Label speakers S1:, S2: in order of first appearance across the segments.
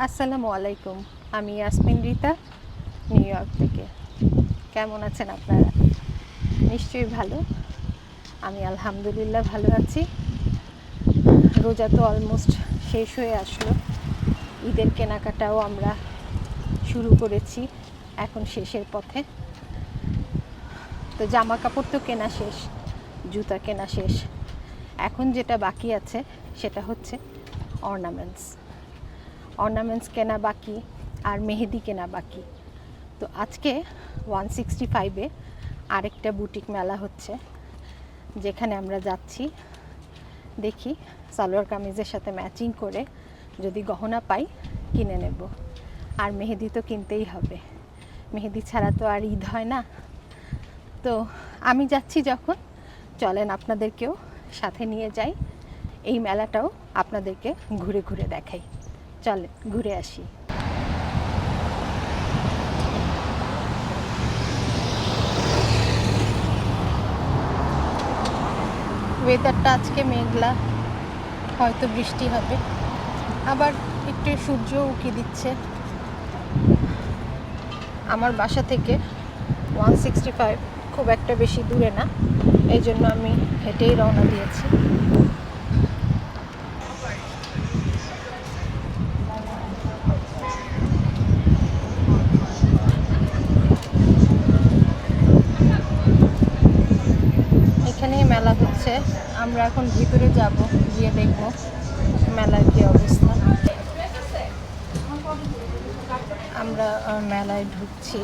S1: আসসালামু আলাইকুম। আমি ইয়াসমিন রিতা, নিউ ইয়র্ক থেকে। কেমন আছেন আপনারা? নিশ্চয়ই ভালো। আমি আলহামদুলিল্লাহ ভালো আছি। রোজা তো অলমোস্ট শেষ হয়ে আসলো। ঈদের কেনাকাটাও আমরা শুরু করেছি এখন শেষের পথে। তো জামা কাপড় তো কেনা শেষ, জুতা কেনা শেষ। এখন যেটা বাকি আছে সেটা হচ্ছে অর্নামেন্টস অর্নামেন্টস কেনা বাকি আর মেহেদি কেনা বাকি। তো আজকে ওয়ান সিক্সটি ফাইভে আরেকটা বুটিক মেলা হচ্ছে, যেখানে আমরা যাচ্ছি। দেখি সালোয়ার কামিজের সাথে ম্যাচিং করে যদি গহনা পাই কিনে নেব। আর মেহেদি তো কিনতেই হবে। মেহেদি ছাড়া তো আর ঈদ হয় না। তো আমি যাচ্ছি যখন, চলেন আপনাদেরকেও সাথে নিয়ে যাই। এই মেলাটাও আপনাদেরকে ঘুরে ঘুরে দেখাই। চলেন ঘুরে আসি। ওয়েদারটা আজকে মেঘলা, হয়তো বৃষ্টি হবে। আবার একটু সূর্য উকি দিচ্ছে। আমার বাসা থেকে ওয়ান সিক্সটি ফাইভ খুব একটা বেশি দূরে না এই জন্য আমি হেঁটেই রওনা দিয়েছি এখানেই মেলা হচ্ছে আমরা এখন ভিতরে যাব, গিয়ে দেখব মেলার কি অবস্থা। আমরা মেলায় ঢুকছি।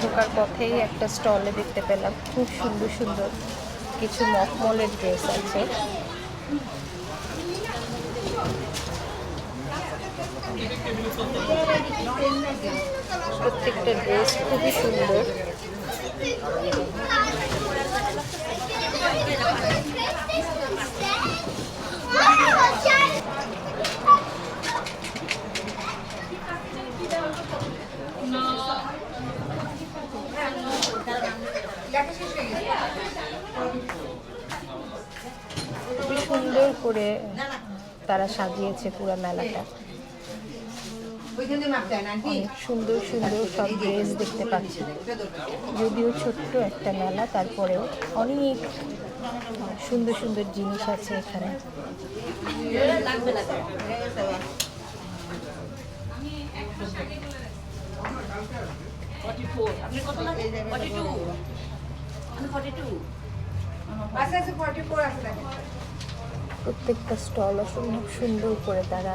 S1: ঢোকার পথেই একটা স্টলে দেখতে পেলাম। খুব সুন্দর সুন্দর কিছু মখমলের ড্রেস আছে। প্রত্যেকটা ড্রেস খুবই সুন্দর। সুন্দর করে তারা সাজিয়েছে পুরো মেলাটা। অনেক সুন্দর সুন্দর সব ড্রেস দেখতে পাচ্ছি। যদিও ছোট্ট একটা মেলা তারপরেও অনেক সুন্দর সুন্দর জিনিস আছে এখানে। প্রত্যেকটা স্টল অসম্ভব সুন্দর করে তারা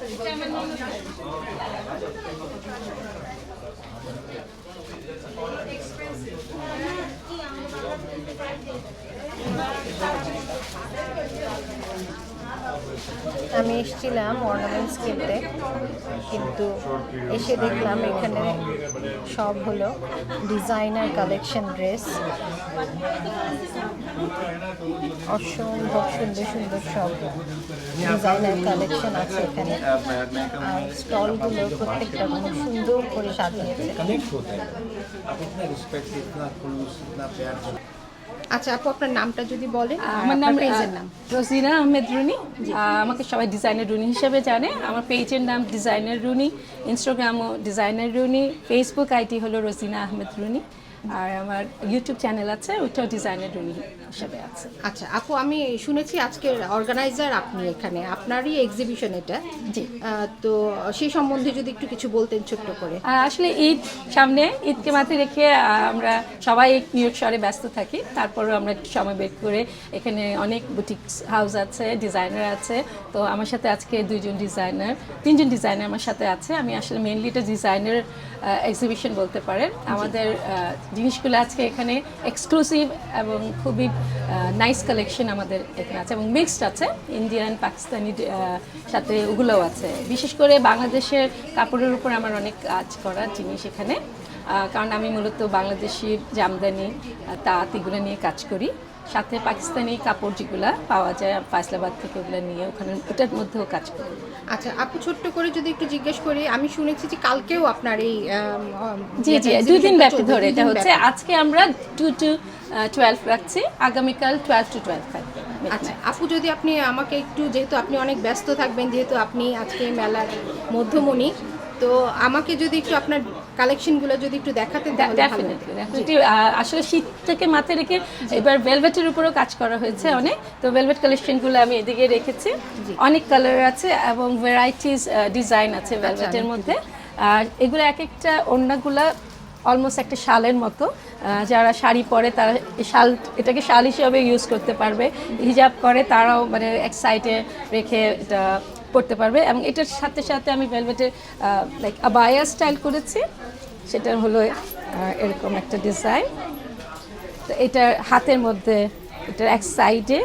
S2: Gracias.
S1: আমি এসেছিলাম অর্নামেন্টস কিনতে, কিন্তু এসে দেখলাম এখানে সব হলো ডিজাইনার কালেকশন ড্রেস অসম্ভব সুন্দর সুন্দর সব ডিজাইনার কালেকশন আছে এখানে। আর স্টলগুলো প্রত্যেকটা খুব সুন্দর করে সাজিয়েছে। আচ্ছা আপু আপনার নামটা যদি বলেন
S3: আমার নাম
S1: পেজের নাম।
S3: রোজিনা আহমেদ রুনি। আমাকে সবাই ডিজাইনার রুনি হিসেবে জানে। আমার পেজের নাম ডিজাইনার রুনি ইনস্টাগ্রামও ডিজাইনার রুনি ফেসবুক আইডি হলো রোজিনা আহমেদ রুনি। আর আমার ইউটিউব চ্যানেল আছে ওইটাও ডিজাইনের রুনি হিসেবে আছে।
S1: আচ্ছা আপু আমি শুনেছি আজকের অর্গানাইজার আপনি এখানে আপনারই এক্সিবিশন এটা।
S3: জি।
S1: তো সেই সম্বন্ধে যদি একটু কিছু বলতেন ছোট্ট করে।
S3: আসলে ঈদ সামনে ঈদকে মাথায় রেখে আমরা সবাই নিউ ইয়র্ক শহরে ব্যস্ত থাকি। তারপরেও আমরা একটু সময় বের করে এখানে অনেক বুটিক হাউস আছে ডিজাইনার আছে। তো আমার সাথে আজকে দুইজন ডিজাইনার তিনজন ডিজাইনার আমার সাথে আছে। আমি আসলে মেনলি এটা ডিজাইনার এক্সিবিশন বলতে পারেন। আমাদের জিনিসগুলো আজকে এখানে এক্সক্লুসিভ এবং খুবই নাইস কালেকশন আমাদের এখানে আছে এবং মিক্সড আছে। ইন্ডিয়ান পাকিস্তানি সাথে ওগুলোও আছে। বিশেষ করে বাংলাদেশের কাপড়ের উপর আমার অনেক কাজ করার জিনিস এখানে। কারণ আমি মূলত বাংলাদেশি জামদানি তাঁত এগুলো নিয়ে কাজ করি। সাথে পাকিস্তানি কাপড় যেগুলো পাওয়া যায় ফাইসলাবাদ থেকে ওগুলো নিয়ে ওখানে ওটার মধ্যেও কাজ করি।
S1: আচ্ছা আপু ছোট্ট করে যদি একটু জিজ্ঞেস করি আমি শুনেছি যে কালকেও আপনার এই
S3: জি জি দুই দিন ব্যাপী ধরে এটা হচ্ছে। আজকে আমরা টু টু টুয়েলভ রাখছি। আগামীকাল টুয়েলভ টু টুয়েলভ থাকবে
S1: আচ্ছা আপু যদি আপনি আমাকে একটু যেহেতু আপনি অনেক ব্যস্ত থাকবেন যেহেতু আপনি আজকে মেলার মধ্যমণি তো আমাকে যদি একটু আপনার কালেকশনগুলো যদি একটু
S3: দেখাতে আসলে শীতটাকে মাথায় রেখে এবার ভেলভেটের উপরেও কাজ করা হয়েছে অনেক। তো ভেলভেট কালেকশনগুলো আমি এদিকে রেখেছি। অনেক কালার আছে এবং ভ্যারাইটিস ডিজাইন আছে ভেলভেটের মধ্যে। আর এগুলো এক একটা ওড়নাগুলা অলমোস্ট একটা শালের মতো। যারা শাড়ি পরে তারা শাল এটাকে শাল হিসাবে ইউজ করতে পারবে। হিজাব করে তারাও মানে এক সাইডে রেখে এটা পড়তে পারবে এবং এটার সাথে সাথে আমি ভেলভেটের লাইক আবায়া স্টাইল করেছি। সেটা হলো এরকম একটা ডিজাইন তো এটার হাতের মধ্যে, এটার এক সাইডে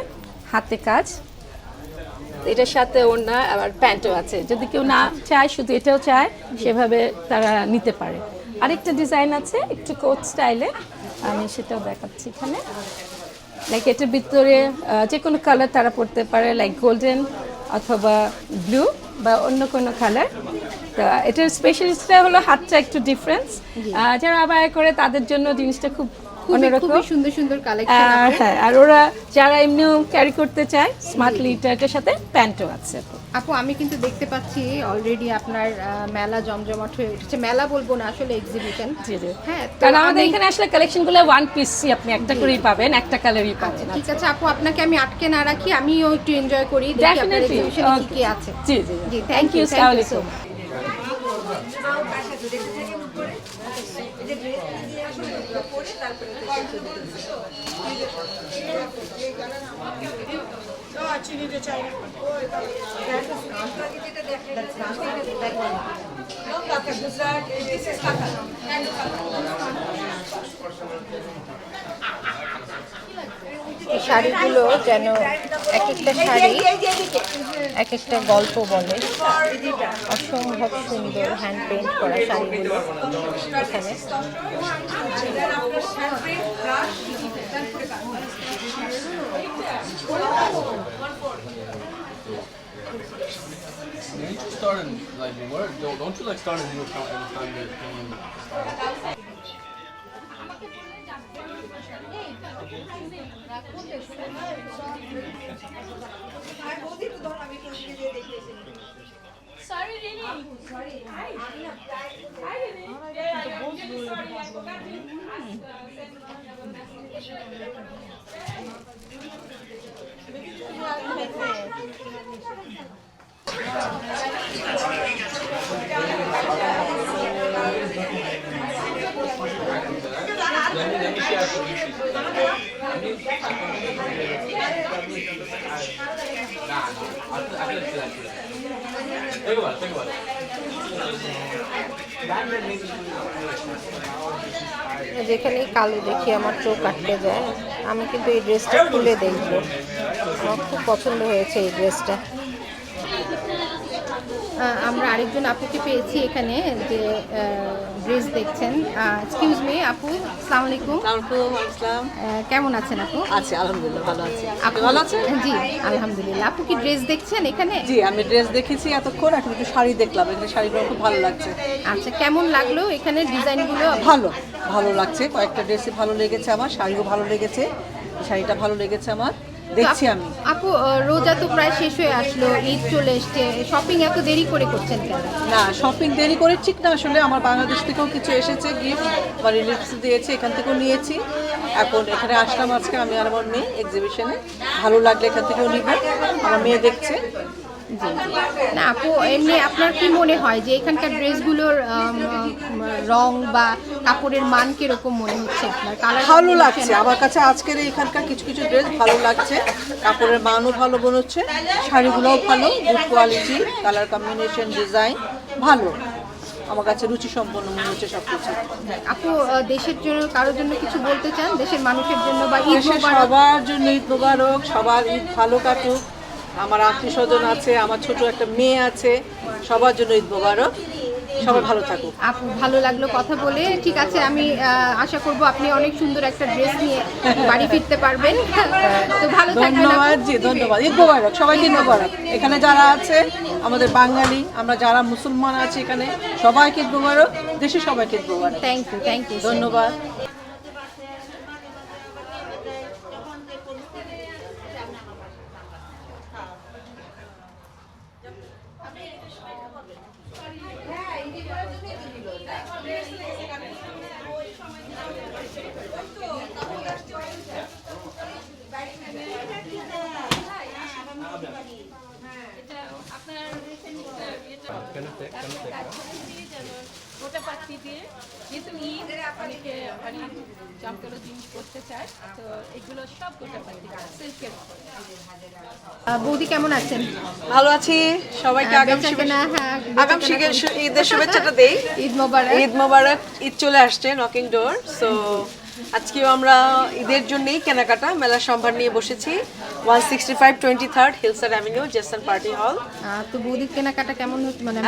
S3: হাতে কাজ। এটার সাথে ওড়না আবার প্যান্টও আছে। যদি কেউ না চায়, শুধু এটাও চায়, সেভাবে তারা নিতে পারে। আরেকটা ডিজাইন আছে, একটু কোট স্টাইলে আমি সেটাও দেখাচ্ছি এখানে। লাইক এটার ভিতরে যে কোনো কালার তারা পড়তে পারে লাইক গোল্ডেন অথবা ব্লু বা অন্য কোনো কালার তো এটার স্পেশালিস্টটা হলো হাতটা একটু ডিফারেন্স যারা আবার করে তাদের জন্য জিনিসটা খুব
S1: খুবই সুন্দর সুন্দর কালেকশন
S3: আর হ্যাঁ আর ওরা যারা এমনিও ক্যারি করতে চায় স্মার্টলি এটার সাথে প্যান্টও আছে।
S1: আপু আমি কিন্তু দেখতে পাচ্ছি অলরেডি আপনার মেলা জমজমাট হয়ে উঠেছে। মেলা বলব না আসলে এক্সিবিশন হ্যাঁ
S3: কারণ আমাদের এখানে আসলে কালেকশনগুলো ওয়ান পিসই আপনি একটা করেই পাবেন একটা কালারই পাবেন।
S1: ঠিক আছে আপু আপনাকে আমি আটকে না রাখি আমিও একটু এনজয় করি দেখি আপনার. এক্সিবিশনে কি
S3: Okay.
S1: কি আছে।
S3: জি জি
S1: জি।
S3: থ্যাংক
S1: থ্যাংক
S3: ইউ
S1: ইউ
S3: আসসালামু
S1: থ্যাংক ইউ সো
S3: আলাইকুম
S1: এই শাড়িগুলো যেন এক একটা শাড়ি এক একটা গল্প বলে অসম্ভব সুন্দর হ্যান্ড পেইন্ট করা শাড়িগুলো এখানে
S4: start in like work, don't, don't you like start a new account every time you you-
S2: Sorry, Rini. Hi. Hi, Rini. Yeah, yeah, I'm really sorry. I forgot to ask, uh, send another message.
S4: Think
S1: যেখানেই কালো দেখি আমার চোখ আটকে যায়, আমি কিন্তু এই ড্রেসটা তুলে দেখব। আমার খুব পছন্দ হয়েছে এই ড্রেসটা আমরা আরেকজন আপুকে পেয়েছি এখানে যে ড্রেস দেখছেন। এক্সকিউজ মি আপু আসসালামু আলাইকুম।
S5: আসসালাম
S1: কেমন আছেন আপু?
S5: আছি আলহামদুলিল্লাহ ভালো আছি।
S1: আপু
S5: আপনি ভালো আছেন?
S1: জি আলহামদুলিল্লাহ। আপু কি ড্রেস দেখছেন এখানে?
S5: জি আমি ড্রেস দেখেছি এতক্ষণ এখন একটু শাড়ি দেখলাম এখানে শাড়িগুলো খুব ভালো লাগছে।
S1: আচ্ছা কেমন লাগল এখানে ডিজাইনগুলো?
S5: ভালো ভালো লাগছে। কয়েকটা ড্রেসই ভালো লেগেছে আমার শাড়িও ভালো লেগেছে শাড়িটা ভালো লেগেছে আমার। দেখছি আমি।
S1: আপু রোজা তো প্রায় শেষ হয়ে আসলো ঈদ চলে এসছে শপিং এত দেরি করে করছেন কেন?
S5: না শপিং দেরি করে ঠিক না আসলে আমার বাংলাদেশ থেকেও কিছু এসেছে গিফট বা রিলিফস দিয়েছে এখান থেকেও নিয়েছি। এখন এখানে আসলাম আজকে আমি আর আমার মেয়ে এক্সিবিশনে ভালো লাগলে এখান থেকেও নিব আমার মেয়ে দেখছে।
S1: জি না আপু এমনি আপনার কি মনে হয় যে এখানকার ড্রেসগুলোর রং বা কাপড়ের মান কীরকম মনে হচ্ছে আপনার? কালার
S5: ভালো লাগছে। আমার কাছে আজকের এখানকার কিছু কিছু ড্রেস ভালো লাগছে। কাপড়ের মানও ভালো মনে হচ্ছে। শাড়িগুলোও ভালো good quality colour combination design ভালো। আমার কাছে রুচি সম্পন্ন মনে হচ্ছে সব কিছু
S1: আপু দেশের জন্য কারোর জন্য কিছু বলতে চান? দেশের মানুষের জন্য বা
S5: সবার জন্য ঈদ মোবারক সবার ঈদ ভালো কাটুক। আমার আত্মীয় স্বজন আছে আমার ছোট একটা মেয়ে আছে সবার জন্য ঈদ মোবারক। সবাই ভালো থাকুক।
S1: আপু ভালো লাগল কথা বলে। ঠিক আছে আমি আশা করব আপনি অনেক সুন্দর একটা ড্রেস নিয়ে বাড়ি ফিরতে পারবেন। তো ভালো থাকবেন
S5: ধন্যবাদ জি ধন্যবাদ। ঈদ মোবারক সবাইকে ঈদ মোবারক। এখানে যারা আছে আমাদের বাঙালি আমরা যারা মুসলমান আছি এখানে সবাইকে ঈদ মোবারক দেশে সবাইকে ঈদ মোবারক।
S1: থ্যাংক ইউ থ্যাংক ইউ
S5: ধন্যবাদ।
S3: চমকালো জিনিস করতে চায় তো এগুলো সব গোটা পাত্রি সিল্কের
S1: বৌদি কেমন আছেন?
S6: ভালো আছি। সবাইকে আগাম
S1: হ্যাঁ,
S6: আগাম
S1: বেচাকেনা
S6: শিখে-
S1: করছেন।
S6: ঈদের শুভেচ্ছাটা দেই।
S1: ঈদ মোবারক।
S6: ঈদ মোবারক ঈদ চলে আসছে নকিং ডোর সো আজকেও আমরা ঈদের জন্যই কেনাকাটা মেলা সম্ভার নিয়ে বসেছি। হিলসার অ্যাভিনিউ জেসান পার্টি হল
S1: তো বৌদির কেনাকাটা কেমন হচ্ছে? মানে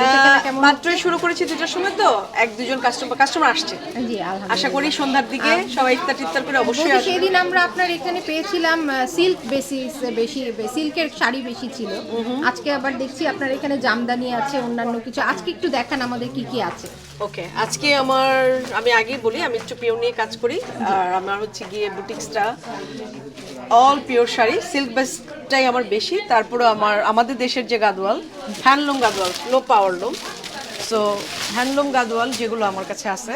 S1: কেমন
S6: মাত্রই শুরু করেছি দুটার সময় তো এক দুজন কাস্টমার কাস্টমার আসছে।
S1: জি
S6: আশা করি সন্ধ্যার দিকে সবাই ইফতার টিফতার করে অবশ্যই আসবে।
S1: সেদিন আমরা আপনার এখানে পেয়েছিলাম সিল্ক বেশি বেশি সিল্কের শাড়ি বেশি ছিল। আজকে আবার দেখছি আপনার এখানে জামদানি আছে অন্যান্য কিছু। আজকে একটু দেখান আমাদের কি কি আছে।
S6: ওকে আজকে আমার আমি আগেই বলি আমি একটু পিওর নিয়ে কাজ করি। আর আমার হচ্ছে গিয়ে বুটিক্সটা অল পিওর শাড়ি সিল্ক বেসটাই আমার বেশি। তারপরে আমার, আমাদের দেশের যে Gadwal handloom Gadwal low power loom so handloom Gadwal যেগুলো আমার কাছে আছে,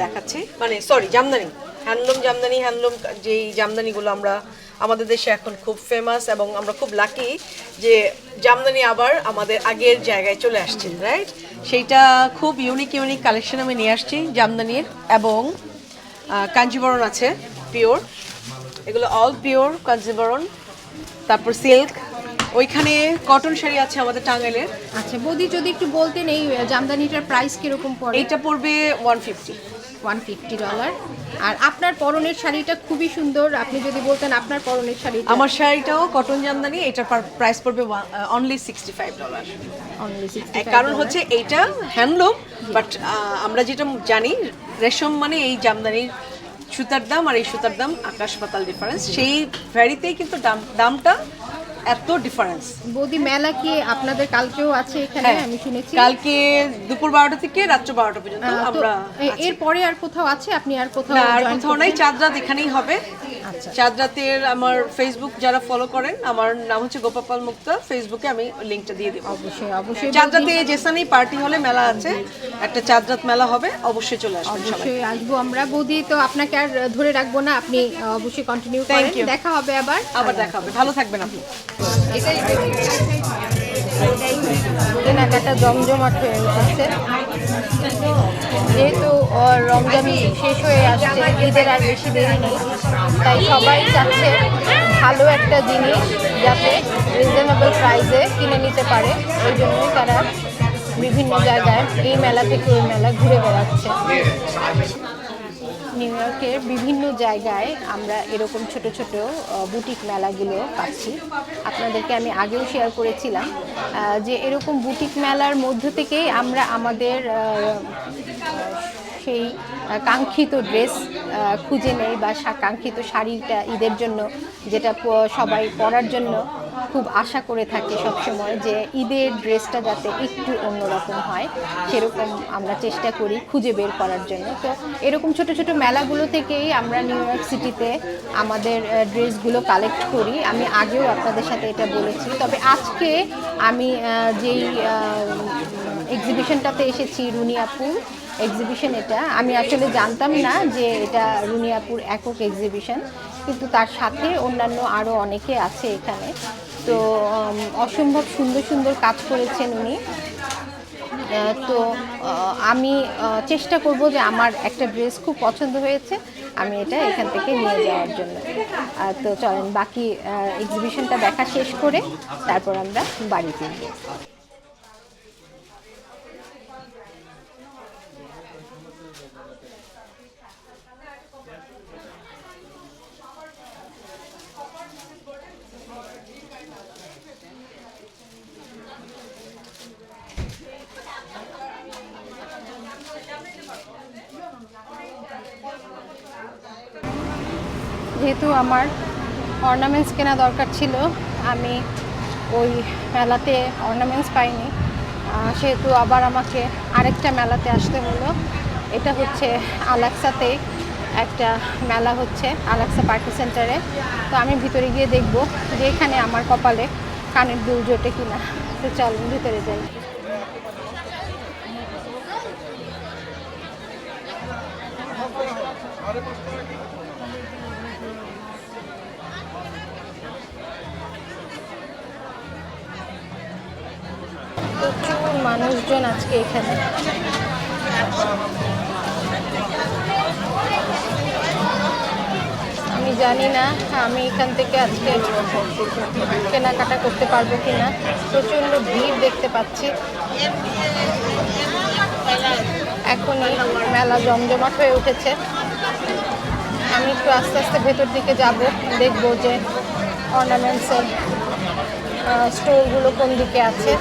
S6: দেখাচ্ছি। মানে sorry jamdani. Handloom jamdani handloom যেই জামদানিগুলো আমরা, আমাদের দেশে এখন খুব ফেমাস এবং আমরা খুব লাকি যে জামদানি আবার আমাদের আগের জায়গায় চলে আসছে রাইট সেইটা খুব ইউনিক ইউনিক কালেকশন আমি নিয়ে আসছি জামদানির এবং কাঞ্জিবরণ আছে পিওর এগুলো অল পিওর কাঞ্জিবরণ তারপর সিল্ক ওইখানে কটন শাড়ি আছে আমাদের টাঙ্গাইলের
S1: আচ্ছা বৌদি যদি একটু বলতেন এই জামদানিটার প্রাইস কীরকম পড়ে?
S6: এইটা পড়বে one fifty
S1: one fifty dollar আর আপনার পরনের শাড়িটা খুবই সুন্দর আপনি যদি বলতেন আপনার পরনের শাড়ি
S6: আমার শাড়িটাও কটন জামদানি এটার প্রাইস পড়বে only sixty five dollar
S1: only
S6: কারণ হচ্ছে এইটা হ্যান্ডলুম বাট আমরা যেটা জানি রেশম মানে এই জামদানির সুতার দাম আর এই সুতার দাম আকাশ পাতাল ডিফারেন্স সেই ভ্যারিতেই কিন্তু দাম দামটা এত ডিফারেন্স
S1: বৌদি মেলা কি আপনাদের কালকেও আছে এখানে
S6: হ্যাঁ
S1: আমি শুনেছি
S6: কালকে দুপুর বারোটা থেকে রাত্র বারোটা পর্যন্ত আমরা
S1: এ-
S6: আছি।
S1: এর পরে আর কোথাও আছে আপনি আর কোথাও
S6: আর কোথাও নাই? চাঁদ রাত এখানেই হবে। চাঁদ রাতের আমার ফেসবুক যারা ফলো করেন আমার নাম হচ্ছে গোপাপাল মুক্তা ফেসবুকে আমি লিঙ্কটা দিয়ে দেবো।
S1: অবশ্যই অবশ্যই।
S6: চাঁদ রাতে যেসানেই পার্টি হলে মেলা আছে একটা চাঁদ রাত মেলা হবে অবশ্যই চলে আসবেন
S1: অবশ্যই আসব আমরা। বৌদি তো আপনাকে আর ধরে রাখব না আপনি অবশ্যই কন্টিনিউ করেন। দেখা হবে আবার।
S6: আবার দেখা হবে। ভালো থাকবেন আপনি।
S1: এটাই। কেনাকাটা জমজমাট হয়ে উঠেছে। যেহেতু রমজান শেষ হয়ে আসছে, ঈদের আর বেশি দেরি নেই। তাই সবাই চাচ্ছে ভালো একটা জিনিস যাতে রিজনেবল প্রাইসে কিনে নিতে পারে। ওই জন্যই তারা বিভিন্ন জায়গায় এই মেলা থেকে ওই মেলা ঘুরে বেড়াচ্ছে। নিউ ইয়র্কের বিভিন্ন জায়গায় আমরা এরকম ছোট ছোট বুটিক মেলাগুলো পাচ্ছি। আপনাদেরকে আমি আগেও শেয়ার করেছিলাম যে এরকম বুটিক মেলার মধ্য থেকেই আমরা আমাদের সেই কাঙ্ক্ষিত ড্রেস খুঁজে নেই বা কাঙ্ক্ষিত শাড়িটা ঈদের জন্য, যেটা সবাই পরার জন্য খুব আশা করে থাকে সবসময় যে ঈদের ড্রেসটা যাতে একটু অন্যরকম হয়, সেরকম আমরা চেষ্টা করি খুঁজে বের করার জন্য। তো এরকম ছোট ছোট মেলাগুলো থেকেই আমরা নিউ ইয়র্ক সিটিতে আমাদের ড্রেসগুলো কালেক্ট করি। আমি আগেও আপনাদের সাথে এটা বলেছি। তবে আজকে আমি যেই এক্সিবিশনটাতে এসেছি, রুনিয়াপুর এক্সিবিশন এটা, আমি আসলে জানতাম না যে এটা রুনিয়াপুর একক এক্সিবিশন কিন্তু তার সাথে অন্যান্য আরও অনেকে আছে এখানে। তো অসম্ভব সুন্দর সুন্দর কাজ করেছেন উনি। তো আমি চেষ্টা করব যে আমার একটা ড্রেস খুব পছন্দ হয়েছে, আমি এটা এখান থেকে নিয়ে যাওয়ার জন্য। তো চলেন, বাকি এক্সিবিশনটা দেখা শেষ করে তারপর আমরা বাড়ি ফিরব। যেহেতু আমার অর্নামেন্টস কেনা দরকার ছিল, আমি ওই মেলাতে অর্নামেন্টস পাইনি। সেহেতু আবার আমাকে আরেকটা মেলাতে আসতে হলো। এটা হচ্ছে আলাক্সাতে একটা মেলা হচ্ছে, আলাক্সা পার্টি সেন্টারে। তো আমি ভিতরে গিয়ে দেখব যে এখানে আমার কপালে কানের দুল জোটে কিনা। তো চলুন ভিতরে যাই। প্রচুর মানুষজন আজকে এখানে। আমি জানি না, আমি এখান থেকে আজকে কেনাকাটা করতে পারব কিনা। প্রচণ্ড ভিড় দেখতে পাচ্ছি। এখনই মেলা জমজমাট হয়ে উঠেছে। আমি একটু আস্তে আস্তে ভেতর দিকে যাব, দেখব যে অর্নামেন্টসের স্টোরগুলো কোন দিকে আছে?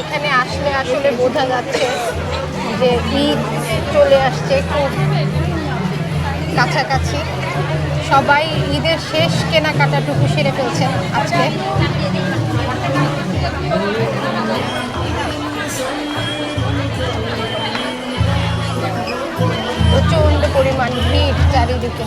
S1: এখানে আসলে আসলে বোঝা যাচ্ছে যে ঈদ চলে আসছে খুব কাছাকাছি। সবাই ঈদের শেষ কেনাকাটাটুকু সেরে ফেলছেন আজকে। প্রচণ্ড পরিমাণ ভিড় চারিদিকে।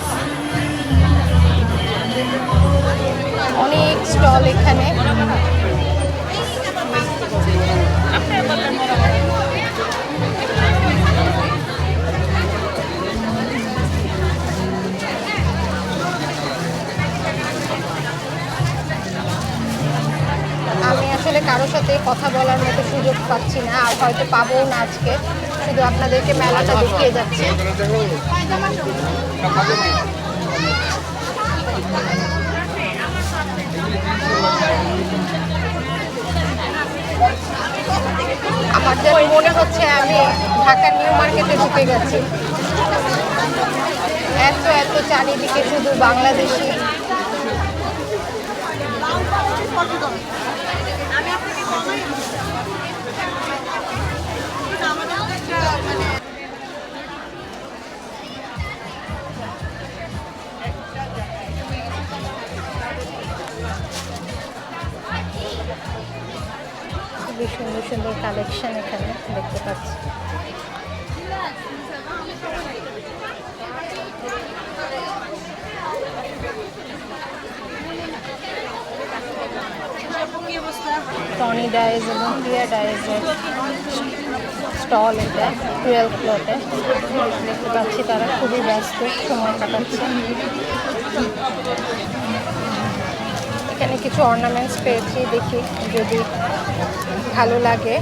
S1: কথা বলার মতো সুযোগ পাচ্ছি না, আর হয়তো পাবো না আজকে। শুধু আপনাদেরকে মেলাটা দেখিয়ে যাচ্ছি। যেন মনে হচ্ছে আমি ঢাকা নিউ মার্কেটে ঢুকে গেছি। এত এত চারিদিকে শুধু বাংলাদেশি। খুবই সুন্দর সুন্দর কালেকশন এখানে দেখতে পাচ্ছি। টনি ডাইজ এবং প্রিয়া ডাইজের স্টল এটা টুয়েলভ ফ্লোটে দেখতে পাচ্ছি তারা খুবই ব্যস্ত, সময় কাটাচ্ছে। এখানে কিছু অর্নামেন্টস পেয়েছি, দেখি যদি ভালো লাগে।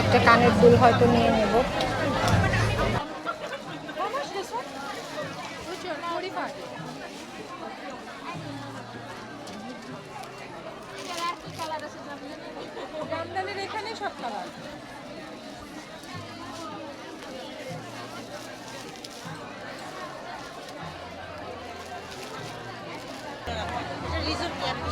S1: একটা কানের দুল হয়তো নিয়ে নেব।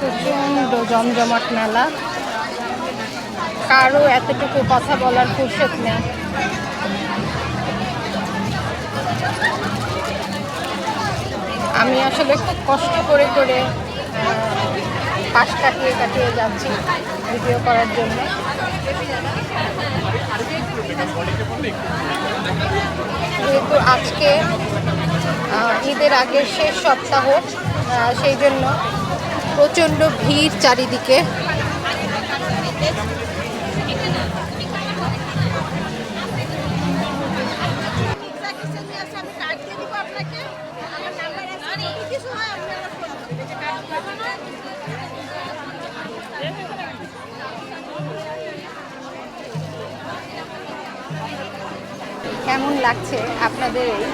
S1: প্রচণ্ড জমজমাট মেলা। কারও এতটুকু কথা বলার ফুরসত নেই। আমি আসলে খুব কষ্ট করে করে পাশ কাটিয়ে কাটিয়ে যাচ্ছি ভিডিও করার জন্য। যেহেতু আজকে ঈদের আগের শেষ সপ্তাহ সেই জন্য প্রচণ্ড ভিড় চারিদিকে। কেমন লাগছে আপনাদের এই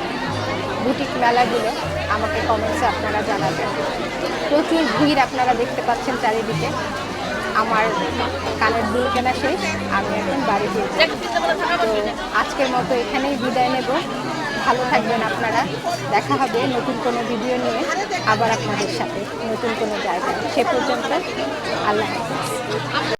S1: বুটিক মেলাগুলো? আমাকে কমেন্টসে আপনারা জানাবেন। প্রচুর ভিড় আপনারা দেখতে পাচ্ছেন চারিদিকে। আমার কানের দুল কেনা শেষ, আমি এখন বাড়ি ফিরছি। তো আজকের মতো এখানেই বিদায় নেব। ভালো থাকবেন আপনারা। দেখা হবে নতুন কোনো ভিডিও নিয়ে। আবার আপনাদের সাথে নতুন কোনো জায়গায়। সে পর্যন্ত আল্লাহ হাফিজ।